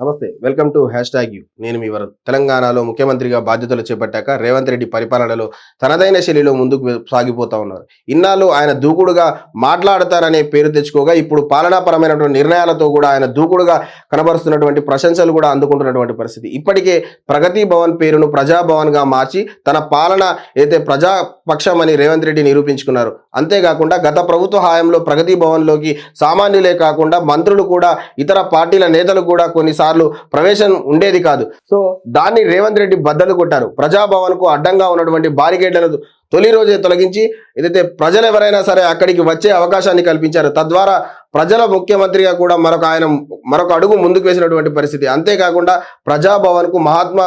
నమస్తే welcome to hashtag U. నేను మీ వరం తెలంగాణలో ముఖ్యమంత్రిగా బాధ్యతలు చేపట్టాక రేవంత్ రెడ్డి పరిపాలనలో తనదైన శైలిలో ముందుకు సాగిపోతా ఉన్నారు. ఇన్నాళ్ళు ఆయన దూకుడుగా మాట్లాడతారనే పేరు తెచ్చుకోగా ఇప్పుడు పాలనాపరమైనటువంటి నిర్ణయాలతో కూడా ఆయన దూకుడుగా కనబరుస్తున్నటువంటి ప్రశంసలు కూడా అందుకుంటున్నటువంటి పరిస్థితి. ఇప్పటికే ప్రగతి భవన్ పేరును ప్రజాభవన్గా మార్చి తన పాలన అయితే ప్రజాపక్షం అని రేవంత్ రెడ్డి నిరూపించుకున్నారు అంతేకాకుండా గత ప్రభుత్వ హాయంలో ప్రగతి భవన్లోకి సామాన్యులే కాకుండా మంత్రులు కూడా ఇతర పార్టీల నేతలు కూడా సార్లు ప్రవేశం ఉండేది కాదు. సో దాన్ని రేవంత్ రెడ్డి బద్దలు కొట్టారు. ప్రజాభవన్కు అడ్డంగా ఉన్నటువంటి బారికేడ్లను తొలి రోజే తొలగించి ఏదైతే ప్రజలు ఎవరైనా సరే అక్కడికి వచ్చే అవకాశాన్ని కల్పించారు. తద్వారా ప్రజల ముఖ్యమంత్రిగా కూడా మరొక ఆయన మరొక అడుగు ముందుకు వేసినటువంటి పరిస్థితి. అంతేకాకుండా ప్రజాభవన్కు మహాత్మా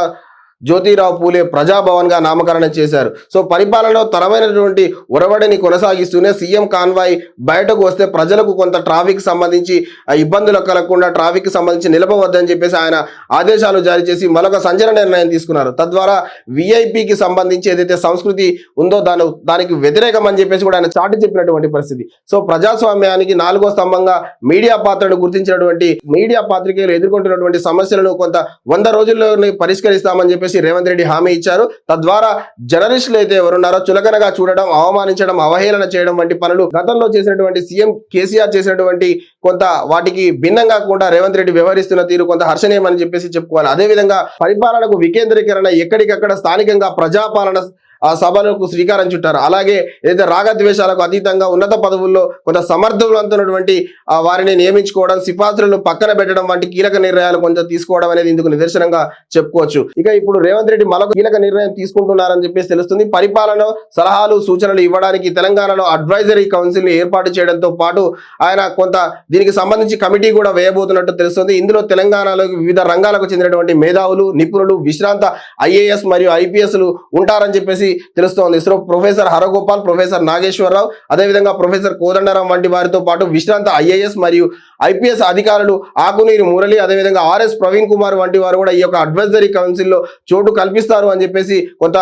జ్యోతిరావు పూలే ప్రజాభవన్గా నామకరణం చేశారు. సో పరిపాలనలో తరమైనటువంటి ఒరవడిని కొనసాగిస్తూనే సీఎం కాన్వాయ్ బయటకు వస్తే ప్రజలకు కొంత ట్రాఫిక్ సంబంధించి ఆ ఇబ్బందులు కలగకుండా ట్రాఫిక్ సంబంధించి నిలపవద్దని చెప్పేసి ఆయన ఆదేశాలు జారీ చేసి మరొక సంచలన నిర్ణయం తీసుకున్నారు. తద్వారా విఐపికి సంబంధించి ఏదైతే సంస్కృతి ఉందో దాని దానికి వ్యతిరేకం అని చెప్పేసి కూడా ఆయన చాటి చెప్పినటువంటి పరిస్థితి. సో ప్రజాస్వామ్యానికి నాలుగో స్తంభంగా మీడియా పాత్రను గుర్తించినటువంటి మీడియా పాత్రికేయులు ఎదుర్కొంటున్నటువంటి సమస్యలను కొంత వంద రోజుల్లోనే పరిష్కరిస్తామని చెప్పేసి రేవంత్ రెడ్డి హామీ ఇచ్చారు. తద్వారా జర్నలిస్టులు అయితే ఎవరున్నారో చులకనగా చూడడం అవమానించడం అవహేళన చేయడం వంటి పనులు గతంలో చేసినటువంటి సీఎం కేసీఆర్ చేసినటువంటి కొంత వాటికి భిన్నంగా కూడా రేవంత్ రెడ్డి వ్యవహరిస్తున్న తీరు కొంత హర్షణీయమని చెప్పేసి చెప్పుకోవాలి. అదేవిధంగా పరిపాలనకు వికేంద్రీకరణ ఎక్కడికక్కడ స్థానికంగా ప్రజాపాలన ఆ సభలకు శ్రీకారం చుట్టారు. అలాగే ఏదైతే రాగద్వేషాలకు అతీతంగా ఉన్నత పదవుల్లో కొంత సమర్థవంతున్నటువంటి ఆ వారిని నియమించుకోవడం సిఫార్సులను పక్కన పెట్టడం వంటి కీలక నిర్ణయాలు కొంచెం తీసుకోవడం అనేది ఇందుకు నిదర్శనంగా చెప్పుకోవచ్చు. ఇక ఇప్పుడు రేవంత్ రెడ్డి మరొక కీలక నిర్ణయం తీసుకుంటున్నారని చెప్పేసి తెలుస్తుంది. పరిపాలన సలహాలు సూచనలు ఇవ్వడానికి తెలంగాణలో అడ్వైజరీ కౌన్సిల్ని ఏర్పాటు చేయడంతో పాటు ఆయన కొంత దీనికి సంబంధించి కమిటీ కూడా వేయబోతున్నట్టు తెలుస్తుంది. ఇందులో తెలంగాణలో వివిధ రంగాలకు చెందినటువంటి మేధావులు నిపుణులు విశ్రాంత ఐఏఎస్ మరియు ఐపీఎస్లు ఉంటారని చెప్పేసి తెలుస్తోంది. ఇస్రో ప్రొఫెసర్ హరగోపాల్ ప్రొఫెసర్ నాగేశ్వరరావు అదేవిధంగా ప్రొఫెసర్ కోదండరాం వంటి వారితో పాటు విశ్రాంత ఐఏఎస్ మరియు ఐపీఎస్ అధికారులు ఆకునీరు మురళి అదేవిధంగా ఆర్ఎస్ ప్రవీణ్ కుమార్ వంటి వారు కూడా ఈ యొక్క అడ్వైజరీ కౌన్సిల్లో చోటు కల్పిస్తారు అని చెప్పేసి కొంత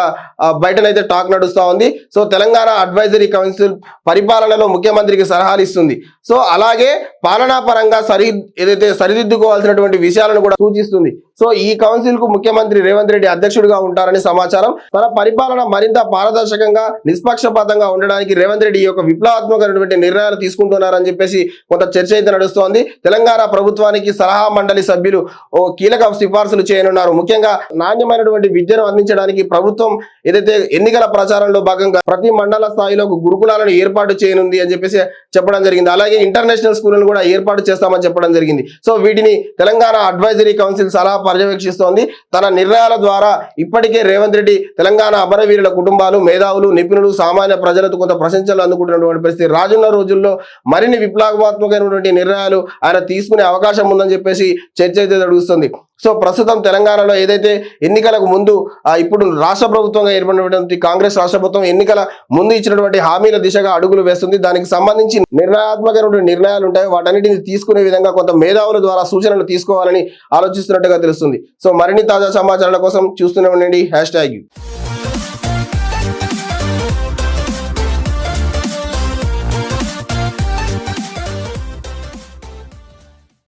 బయటనైతే టాక్ నడుస్తూ ఉంది. సో తెలంగాణ అడ్వైజరీ కౌన్సిల్ పరిపాలనలో ముఖ్యమంత్రికి సలహాలు ఇస్తుంది. సో అలాగే పాలనా పరంగా సరి ఏదైతే సరిదిద్దుకోవాల్సినటువంటి విషయాలను కూడా సూచిస్తుంది. సో ఈ కౌన్సిల్కు ముఖ్యమంత్రి రేవంత్ రెడ్డి అధ్యక్షుడిగా ఉంటారని సమాచారం. తన పరిపాలన మరింత పారదర్శకంగా నిష్పక్షపాతంగా ఉండడానికి రేవంత్ రెడ్డి యొక్క విప్లవాత్మకమైనటువంటి నిర్ణయాలు తీసుకుంటున్నారని చెప్పేసి కొంత చర్చ అయితే నడుస్తోంది. తెలంగాణ ప్రభుత్వానికి సలహా మండలి సభ్యులు ఓ కీలక సిఫార్సులు చేయనున్నారు. ముఖ్యంగా నాణ్యమైనటువంటి విద్యను అందించడానికి ప్రభుత్వం ఏదైతే ఎన్నికల ప్రచారంలో భాగంగా ప్రతి మండల స్థాయిలో గురుకులాలను ఏర్పాటు చేయనుంది అని చెప్పేసి చెప్పడం జరిగింది. అలాగే ఇంటర్నేషనల్ స్కూళ్ళను కూడా ఏర్పాటు చేస్తామని చెప్పడం జరిగింది. సో వీటిని తెలంగాణ అడ్వైజరీ కౌన్సిల్ సలహా పర్యవేక్షిస్తోంది. తన నిర్ణయాల ద్వారా ఇప్పటికే రేవంత్ రెడ్డి తెలంగాణ అమరవీరుల కుటుంబాలు మేధావులు నిపుణులు సామాన్య ప్రజలతో కొంత ప్రశంసలు అందుకుంటున్నటువంటి పరిస్థితి. రాజున్న రోజుల్లో మరిన్ని విప్లవాత్మకమైనటువంటి నిర్ణయాలు ఆయన తీసుకునే అవకాశం ఉందని చెప్పేసి చర్చ అయితే జరుగుతుంది సో ప్రస్తుతం తెలంగాణలో ఏదైతే ఎన్నికలకు ముందు ఇప్పుడు రాష్ట్ర ప్రభుత్వంగా ఏర్పడినటువంటి కాంగ్రెస్ రాష్ట్ర ప్రభుత్వం ఎన్నికల ముందు ఇచ్చినటువంటి హామీల దిశగా అడుగులు వేస్తుంది. దానికి సంబంధించి నిర్ణయాత్మకమైనటువంటి నిర్ణయాలు ఉంటాయి. వాటన్నిటిని తీసుకునే విధంగా కొంత మేధావుల ద్వారా సూచనలు తీసుకోవాలని ఆలోచిస్తున్నట్టుగా తెలుస్తుంది. సో మరిన్ని తాజా సమాచారాల కోసం చూస్తూనే ఉండండి. Hash tag